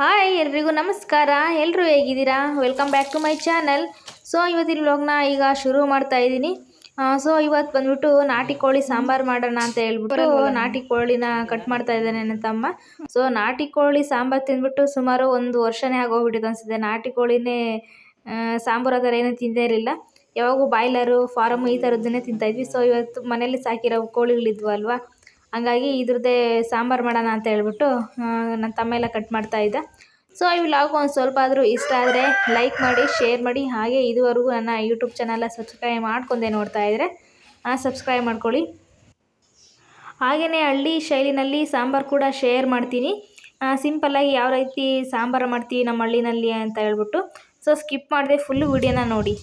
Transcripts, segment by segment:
Hi ಎಲ್ರಿಗೂ ನಮಸ್ಕಾರ. ಎಲ್ಲರೂ ಹೇಗಿದ್ದೀರಾ? Welcome back to my channel so ಇವತ್ತಿನ ವ್ಲಾಗ್ನ ಈಗ ಶುರು ಮಾಡ್ತಾ ಇದ್ದೀನಿ. ಸೊ ಇವತ್ತು ಬಂದ್ಬಿಟ್ಟು ನಾಟಿ ಕೋಳಿ ಸಾಂಬಾರು ಮಾಡೋಣ ಅಂತ ಹೇಳ್ಬಿಟ್ಟು ನಾಟಿ ಕೋಳಿನ ಕಟ್ ಮಾಡ್ತಾ ಇದ್ದಾನೆ ನನ್ನ ತಮ್ಮ. ಸೊ ನಾಟಿ ಕೋಳಿ ಸಾಂಬಾರು ತಿಂದ್ಬಿಟ್ಟು ಸುಮಾರು ಒಂದು ವರ್ಷನೇ ಆಗೋಗ್ಬಿಟ್ಟಿದೆ ಅನಿಸಿದೆ ನಾಟಿ ಕೋಳಿನೇ ಸಾಂಬಾರು ಆ ಥರ ಏನೂ ತಿಂದೇ ಇರಲಿಲ್ಲ. ಯಾವಾಗೂ ಬಾಯ್ಲರು ಫಾರಮ್ ಈ ಥರದ್ದನ್ನೇ ತಿಂತಾಯಿದ್ವಿ ಸೊ ಇವತ್ತು ಮನೇಲಿ ಸಾಕಿರೋ ಕೋಳಿಗಳಿದ್ವು ಅಲ್ವಾ? ಹಂಗಾಗಿ ಇದ್ರದ್ದೇ ಸಾಂಬಾರು ಮಾಡೋಣ ಅಂತ ಹೇಳ್ಬಿಟ್ಟು ನನ್ನ ತಮ್ಮ ಎಲ್ಲ ಕಟ್ ಮಾಡ್ತಾ ಇದ್ದ. ಸೊ ಈ ವ್ಲಾಗ್ ಒಂದು ಸ್ವಲ್ಪ ಆದರೂ ಇಷ್ಟ ಆದರೆ ಲೈಕ್ ಮಾಡಿ ಶೇರ್ ಮಾಡಿ, ಹಾಗೆ ಇದುವರೆಗೂ ನನ್ನ ಯೂಟ್ಯೂಬ್ ಚಾನಲ್ನ ಸಬ್ಸ್ಕ್ರೈಬ್ ಮಾಡ್ಕೊಂಡೆ ನೋಡ್ತಾ ಇದ್ದರೆ ಸಬ್ಸ್ಕ್ರೈಬ್ ಮಾಡ್ಕೊಳ್ಳಿ. ಹಾಗೆಯೇ ಹಳ್ಳಿ ಶೈಲಿನಲ್ಲಿ ಸಾಂಬಾರು ಕೂಡ ಶೇರ್ ಮಾಡ್ತೀನಿ. ಸಿಂಪಲ್ಲಾಗಿ ಯಾವ ರೀತಿ ಸಾಂಬಾರು ಮಾಡ್ತೀವಿ ನಮ್ಮ ಹಳ್ಳಿನಲ್ಲಿ ಅಂತ ಹೇಳ್ಬಿಟ್ಟು ಸೊ ಸ್ಕಿಪ್ ಮಾಡಿದೆ ಫುಲ್ಲು ವಿಡಿಯೋನ ನೋಡಿ.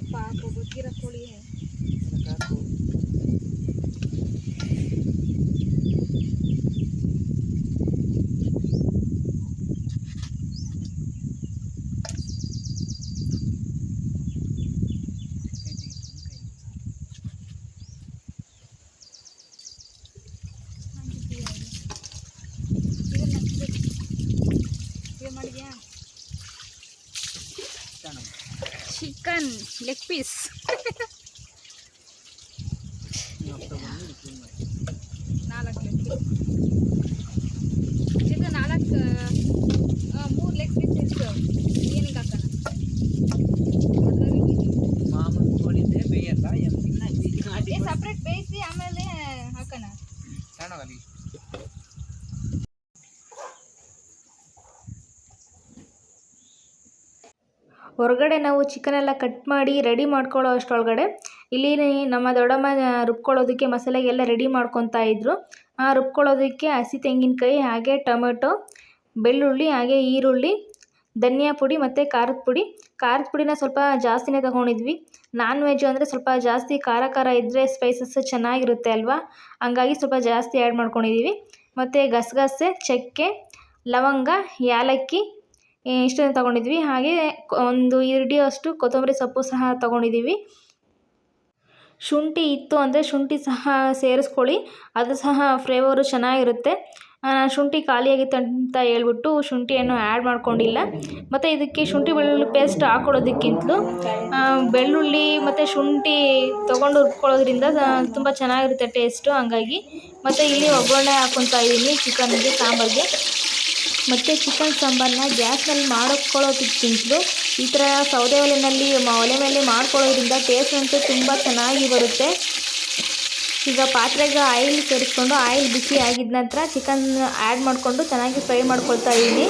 पाक गोबर की रखोड़ी है। চিকেন লেগ পিস ಹೊರಗಡೆ ನಾವು ಚಿಕನ್ ಎಲ್ಲ ಕಟ್ ಮಾಡಿ ರೆಡಿ ಮಾಡ್ಕೊಳ್ಳೋ ಅಷ್ಟರೊಳಗಡೆ ಇಲ್ಲಿ ನಮ್ಮ ದೊಡ್ಡಮ್ಮ ರುಬ್ಕೊಳ್ಳೋದಕ್ಕೆ ಮಸಾಲೆಗೆಲ್ಲ ರೆಡಿ ಮಾಡ್ಕೊತಾ ಇದ್ರು. ಆ, ರುಬ್ಕೊಳ್ಳೋದಕ್ಕೆ ಹಸಿ ತೆಂಗಿನಕಾಯಿ, ಹಾಗೆ ಟೊಮೆಟೊ, ಬೆಳ್ಳುಳ್ಳಿ, ಹಾಗೆ ಈರುಳ್ಳಿ, ಧನಿಯಾ ಪುಡಿ ಮತ್ತು ಖಾರದ ಪುಡಿ. ಖಾರದ ಪುಡಿನ ಸ್ವಲ್ಪ ಜಾಸ್ತಿನೇ ತೊಗೊಂಡಿದ್ವಿ. ನಾನ್ ವೆಜ್ ಅಂದರೆ ಸ್ವಲ್ಪ ಜಾಸ್ತಿ ಖಾರ ಖಾರ ಇದ್ದರೆ ಸ್ಪೈಸಸ್ ಚೆನ್ನಾಗಿರುತ್ತೆ ಅಲ್ವಾ? ಹಂಗಾಗಿ ಸ್ವಲ್ಪ ಜಾಸ್ತಿ ಆ್ಯಡ್ ಮಾಡ್ಕೊಂಡಿದ್ದೀವಿ ಮತ್ತು ಗಸಗಸೆ, ಚಕ್ಕೆ, ಲವಂಗ, ಯಾಲಕ್ಕಿ ಇಷ್ಟನ್ನು ತಗೊಂಡಿದ್ವಿ. ಹಾಗೆ ಒಂದು ಹಿಡಿಯೋಷ್ಟು ಕೊತ್ತಂಬರಿ ಸೊಪ್ಪು ಸಹ ತಗೊಂಡಿದ್ದೀವಿ. ಶುಂಠಿ ಇತ್ತು ಅಂದರೆ ಶುಂಠಿ ಸಹ ಸೇರಿಸ್ಕೊಳ್ಳಿ. ಅದು ಸಹ ಫ್ಲೇವರು ಚೆನ್ನಾಗಿರುತ್ತೆ. ಶುಂಠಿ ಖಾಲಿಯಾಗಿತ್ತು ಅಂತ ಹೇಳ್ಬಿಟ್ಟು ಶುಂಠಿಯನ್ನು ಆ್ಯಡ್ ಮಾಡ್ಕೊಂಡಿಲ್ಲ. ಮತ್ತು ಇದಕ್ಕೆ ಶುಂಠಿ ಬೆಳ್ಳುಳ್ಳಿ ಪೇಸ್ಟ್ ಹಾಕ್ಕೊಳ್ಳೋದಕ್ಕಿಂತಲೂ ಬೆಳ್ಳುಳ್ಳಿ ಮತ್ತು ಶುಂಠಿ ತೊಗೊಂಡು ರುಬ್ಕೊಳ್ಳೋದ್ರಿಂದ ತುಂಬ ಚೆನ್ನಾಗಿರುತ್ತೆ ಟೇಸ್ಟು ಹಂಗಾಗಿ. ಮತ್ತು ಇಲ್ಲಿ ಒಗ್ಗರಣೆ ಹಾಕೊತಾ ಇದ್ದೀನಿ ಚಿಕನ್ಗೆ ಸಾಂಬಾರಿಗೆ. ಮತ್ತು ಚಿಕನ್ ಸಾಂಬಾರನ್ನ ಗ್ಯಾಸ್ನಲ್ಲಿ ಮಾಡ್ಕೊಳ್ಳೋದಕ್ಕಿಂತಲೂ ಈ ಥರ ಸೌದೆ ಒಲೆಯಲ್ಲಿ ಒಲೆ ಮೇಲೆ ಮಾಡ್ಕೊಳ್ಳೋದ್ರಿಂದ ಟೇಸ್ಟ್ ಅಂತೂ ತುಂಬ ಚೆನ್ನಾಗಿ ಬರುತ್ತೆ. ಈಗ ಪಾತ್ರೆಗೆ ಆಯಿಲ್ ಸೇರಿಸ್ಕೊಂಡು ಆಯಿಲ್ ಬಿಸಿ ಆಗಿದ ನಂತರ ಚಿಕನ್ ಆ್ಯಡ್ ಮಾಡಿಕೊಂಡು ಚೆನ್ನಾಗಿ ಫ್ರೈ ಮಾಡ್ಕೊಳ್ತಾ ಇದ್ದೀನಿ.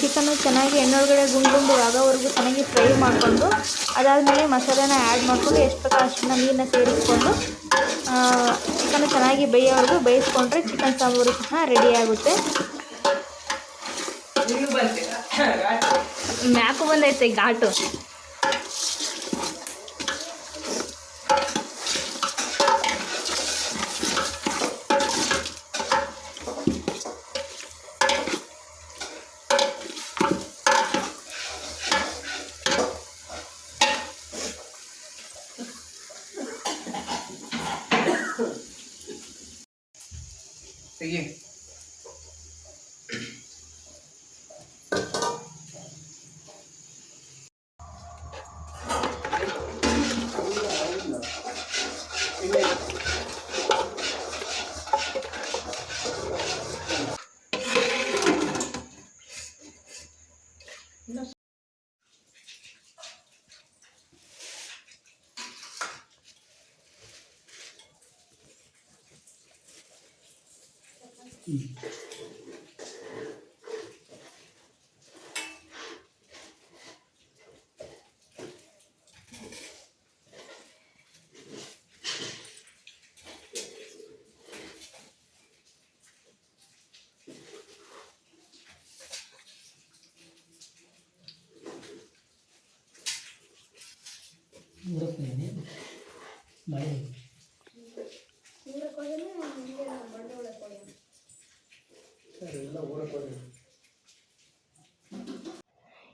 ಚಿಕನ್ನು ಚೆನ್ನಾಗಿ ಎಣ್ಣೊಳಗಡೆ ಗುಂಡು ಆಗೋವರೆಗೂ ಚೆನ್ನಾಗಿ ಫ್ರೈ ಮಾಡಿಕೊಂಡು ಅದಾದಮೇಲೆ ಮಸಾಲೆನ ಆ್ಯಡ್ ಮಾಡಿಕೊಂಡು ಎಷ್ಟು ಬೇಕಾದ ಅಷ್ಟನ್ನ ನೀರನ್ನ ಸೇರಿಸ್ಕೊಂಡು ಚಿಕನ್ ಚೆನ್ನಾಗಿ ಬೇಯೋವರೆಗೂ ಬೇಯಿಸ್ಕೊಂಡ್ರೆ ಚಿಕನ್ ಸಾಂಬಾರು ಸಹ ರೆಡಿ ಆಗುತ್ತೆ. ಮ್ಯಾಕು ಬಂದೈತೆ ಘಾಟು ತೆಗಿ 嗯。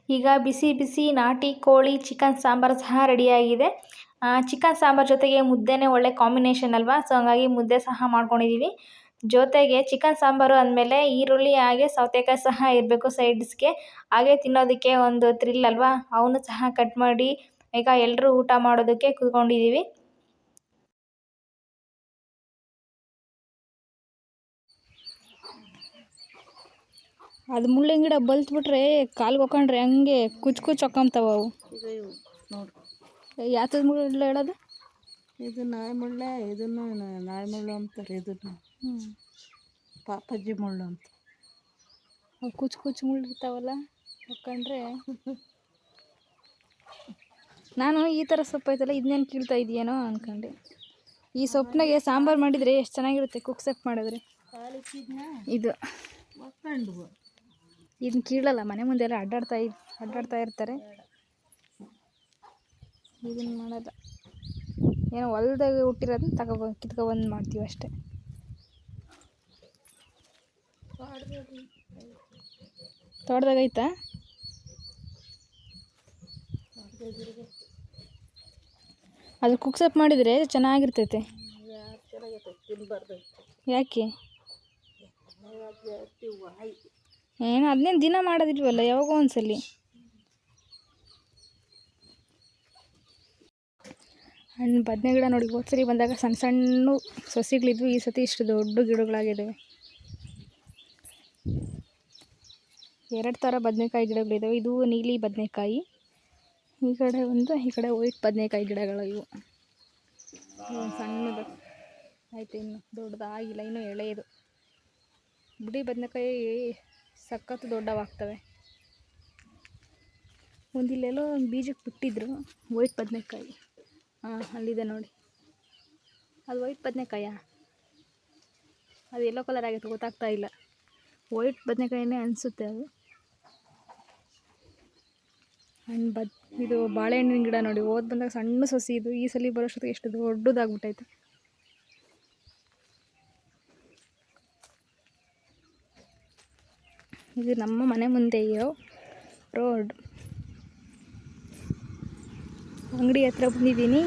ಈಗ ಬಿಸಿ ಬಿಸಿ ನಾಟಿ ಕೋಳಿ ಚಿಕನ್ ಸಾಂಬಾರು ಸಹ ರೆಡಿಯಾಗಿದೆ. ಚಿಕನ್ ಸಾಂಬಾರು ಜೊತೆಗೆ ಮುದ್ದೆನೇ ಒಳ್ಳೆ ಕಾಂಬಿನೇಷನ್ ಅಲ್ವಾ? ಸೊ ಹಂಗಾಗಿ ಮುದ್ದೆ ಸಹ ಮಾಡ್ಕೊಂಡಿದ್ದೀವಿ ಜೊತೆಗೆ ಚಿಕನ್ ಸಾಂಬಾರು ಅಂದಮೇಲೆ ಈರುಳ್ಳಿ ಹಾಗೆ ಸೌತೆಕಾಯಿ ಸಹ ಇರಬೇಕು ಸೈಡ್ಸ್ಗೆ. ಹಾಗೆ ತಿನ್ನೋದಕ್ಕೆ ಒಂದು ಥ್ರಿಲ್ ಅಲ್ವಾ? ಅವನು ಸಹ ಕಟ್ ಮಾಡಿ, ಈಗ ಎಲ್ಲರೂ ಊಟ ಮಾಡೋದಕ್ಕೆ ಕೂತ್ಕೊಂಡಿದ್ದೀವಿ ಅದು ಮುಳ್ಳಿನ ಗಿಡ ಬಲ್ತ್ಬಿಟ್ರೆ ಕಾಲು ಹಾಕೊಂಡ್ರೆ ಹಂಗೆ ಕುಚ್ ಕುಚ್ ಹೊಕ್ಕಂತಾವ ಅವು. ಇದು ಇವು ನೋಡು. ಯಾತದ ಮುಳ್ಳು ಹೇಳೋದು? ಇದು ನಾಯಿ ಮುಳ್ಳೆ ಇದನ್ನು ನಾಯಿ ಮುಳ್ಳು ಅಂತಾರೆ ಇದನ್ನು. ಪಾಪಜ್ಜಿ ಮುಳ್ಳು ಅಂತ. ಅವು ಕುಚ್ ಕುಚ್ ಮುಳ್ಳು ಇರ್ತಾವಲ್ಲ ಹೊಕ್ಕಂಡ್ರೆ ನಾನು ಈ ಥರ ಸೊಪ್ಪು ಐತಲ್ಲ ಇದನ್ನೇನು ಕೀಳ್ತಾ ಇದೆಯೇನೋ ಅಂದ್ಕೊಂಡೆ ಈ ಸೊಪ್ಪಿನಾಗೆ ಸಾಂಬಾರು ಮಾಡಿದರೆ ಎಷ್ಟು ಚೆನ್ನಾಗಿರುತ್ತೆ ಕುಕ್ ಸೊಪ್ಪು ಮಾಡಿದ್ರೆ. ಇದು. ಇದನ್ನ ಕೀಳಲ್ಲ ಮನೆ ಮುಂದೆ ಎಲ್ಲ ಅಡ್ಡಾಡ್ತಾ ಅಡ್ಡಾಡ್ತಾ ಇರ್ತಾರೆ. ಇದನ್ನ ಮಾಡಲ್ಲ ಏನೋ ಹೊಲ್ದಾಗ ಹುಟ್ಟಿರೋದನ್ನ ತಗೊಬ ಕಿತ್ಕೊಬಂದು ಮಾಡ್ತೀವಿ ಅಷ್ಟೇ. ತೋಟದಾಗ ಐತಾ ಅದು ಕುಕ್ಸಪ್ ಮಾಡಿದರೆ ಚೆನ್ನಾಗಿರ್ತೈತೆ. ಯಾಕೆ? ಏನು ಅದನ್ನೇನು ದಿನ ಮಾಡೋದಿಲ್ವಲ್ಲ, ಯಾವಾಗೋ ಒಂದ್ಸಲಿ. ಹಣ್ಣು ಬದನೆ ಗಿಡ ನೋಡಿ ಹೋದ ಸರಿ ಬಂದಾಗ ಸಣ್ಣ ಸಣ್ಣ ಸಸಿಗಳಿದ್ವು, ಈ ಸತಿ ಇಷ್ಟು ದೊಡ್ಡ ಗಿಡಗಳಾಗಿದ್ದಾವೆ ಎರಡು ಥರ ಬದನೆಕಾಯಿ ಗಿಡಗಳಿದ್ದಾವೆ ಇದು ನೀಲಿ ಬದನೆಕಾಯಿ, ಈ ಕಡೆ ಒಂದು, ಈ ಕಡೆ ವೈಟ್ ಬದನೆಕಾಯಿ ಗಿಡಗಳು ಇವು ಸಣ್ಣದು. ಆಯಿತು, ಇನ್ನು ದೊಡ್ಡದಾಗಿಲ್ಲ, ಇನ್ನೂ ಎಳೆಯದು. ಬಿಡಿ ಬದನೆಕಾಯಿ ಸಖತ್ತು ದೊಡ್ಡವಾಗ್ತವೆ. ಒಂದಿಲ್ಲೆಲ್ಲೋ ಒಂದು ಬೀಜಕ್ಕೆ ಬಿಟ್ಟಿದ್ರು ವೈಟ್ ಬದನೆಕಾಯಿ. ಹಾಂ ಅಲ್ಲಿದೆ ನೋಡಿ. ಅದು ವೈಟ್ ಬದನೆಕಾಯಾ? ಅದು ಎಲ್ಲೋ ಕಲರ್ ಆಗಿತ್ತು, ಗೊತ್ತಾಗ್ತಾ ಇಲ್ಲ. ವೈಟ್ ಬದನೆಕಾಯಿನೇ ಅನಿಸುತ್ತೆ ಅದು. ಹಣ್ಣು ಬದ್ ಇದು ಬಾಳೆಹಣ್ಣಿನ ಗಿಡ ನೋಡಿ, ಹೋದ್ ಬಂದಾಗ ಸಣ್ಣ ಸಸಿ ಇದು, ಈ ಸಲ ಬರೋಷ್ಟೊತ್ತಿಗೆ ಎಷ್ಟು ದೊಡ್ಡದಾಗ್ಬಿಟ್ಟೈತೆ. ಇದು ನಮ್ಮ ಮನೆ ಮುಂದೆ ಇರೋ ರೋಡ್. ಅಂಗಡಿ ಹತ್ರ ಬಂದಿದ್ದೀನಿ.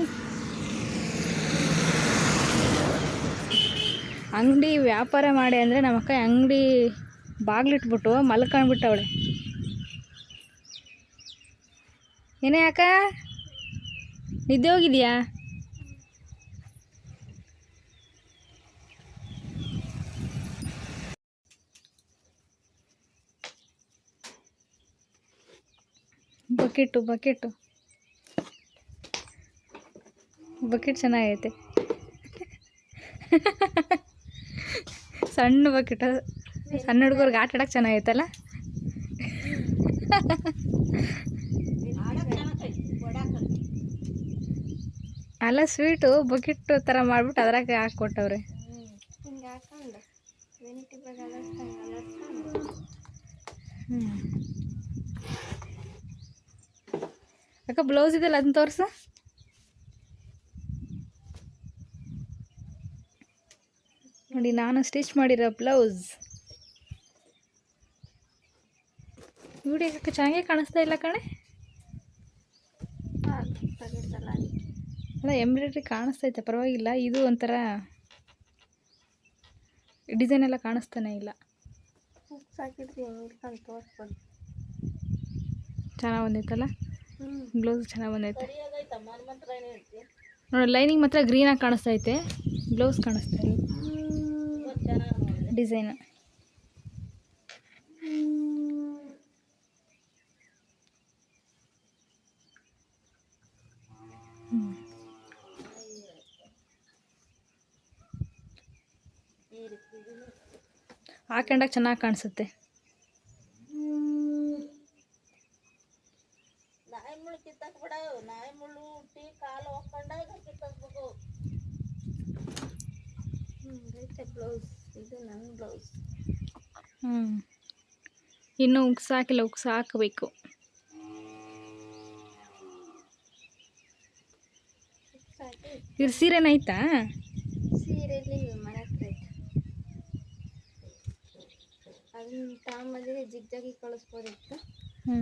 ಅಂಗಡಿ ವ್ಯಾಪಾರ ಮಾಡಿ ಅಂದರೆ ನಮ್ಮ ಅಕ್ಕ ಅಂಗಡಿ ಬಾಗಿಲಿಟ್ಬಿಟ್ಟು ಮಲ್ಕೊಂಡ್ಬಿಟ್ಟವಳೆ ಏನೇ ಅಕ್ಕ? ನಿದ್ದೆ ಹೋಗಿದ್ಯಾ? Bucket bucket. ಬಕೆಟ್ ಚೆನ್ನಾಗೈತೆ. ಸಣ್ಣ ಬಕೆಟ್ ಸಣ್ಣ ಹುಡುಗರ್ಗೆ ಆಟ ಆಡೋಕೆ ಚೆನ್ನಾಗೈತಲ್ಲ? ಅಲ್ಲ ಸ್ವೀಟು ಬಕೆಟ್ ಥರ ಮಾಡಿಬಿಟ್ಟು ಅದ್ರಾಗೆ ಹಾಕ್ಕೊಟ್ಟವ್ರೆ ಹ್ಞೂ ಅಕ್ಕ ಬ್ಲೌಸ್ ಇದೆಯಲ್ಲ ಅದನ್ನ ತೋರ್ಸು. ನೋಡಿ ನಾನು ಸ್ಟಿಚ್ ಮಾಡಿರೋ ಬ್ಲೌಸ್ ವಿಡಿಯೋ ಅಕ್ಕ ಚೆನ್ನಾಗೇ ಕಾಣಿಸ್ತಾ ಇಲ್ಲ ಕಣೆ. ಅಲ್ಲ ಎಂಬ್ರಾಯ್ಡ್ರಿ ಕಾಣಿಸ್ತೈತೆ ಪರವಾಗಿಲ್ಲ. ಇದು ಒಂಥರ ಡಿಸೈನ್ ಎಲ್ಲ ಕಾಣಿಸ್ತಾನೆ ಇಲ್ಲ. ಚೆನ್ನಾಗಿ ಬಂದಿತ್ತಲ್ಲ? ಬ್ಲೌಸ್ ಚೆನ್ನಾಗಿ ಬಂದೈತೆ. ನೋಡಿ ಲೈನಿಂಗ್ ಮಾತ್ರ ಗ್ರೀನಾಗಿ ಕಾಣಿಸ್ತೈತೆ. ಬ್ಲೌಸ್ ಕಾಣಿಸ್ತಾ ಇಲ್ಲ. ಡಿಸೈನ್. ಹಾಕೊಂಡಾಗ ಚೆನ್ನಾಗಿ ಕಾಣಿಸುತ್ತೆ. ಹ್ಞೂ ಇನ್ನೂ ಉಕ್ಸ್ ಹಾಕಿಲ್ಲ ಉಕ್ಸ್ ಹಾಕಬೇಕು. ಇವ್ರ ಸೀರೆನಾಯ್ತಾ ಸೀರೆಯಲ್ಲಿ ಮನೆ ಅದನ್ನ ತಗೊಂಬಂದಿದ್ರೆ ಜಿಗ್ಜಾಗಿ ಕಳಿಸ್ಬೋದಿತ್ತು. ಹ್ಞೂ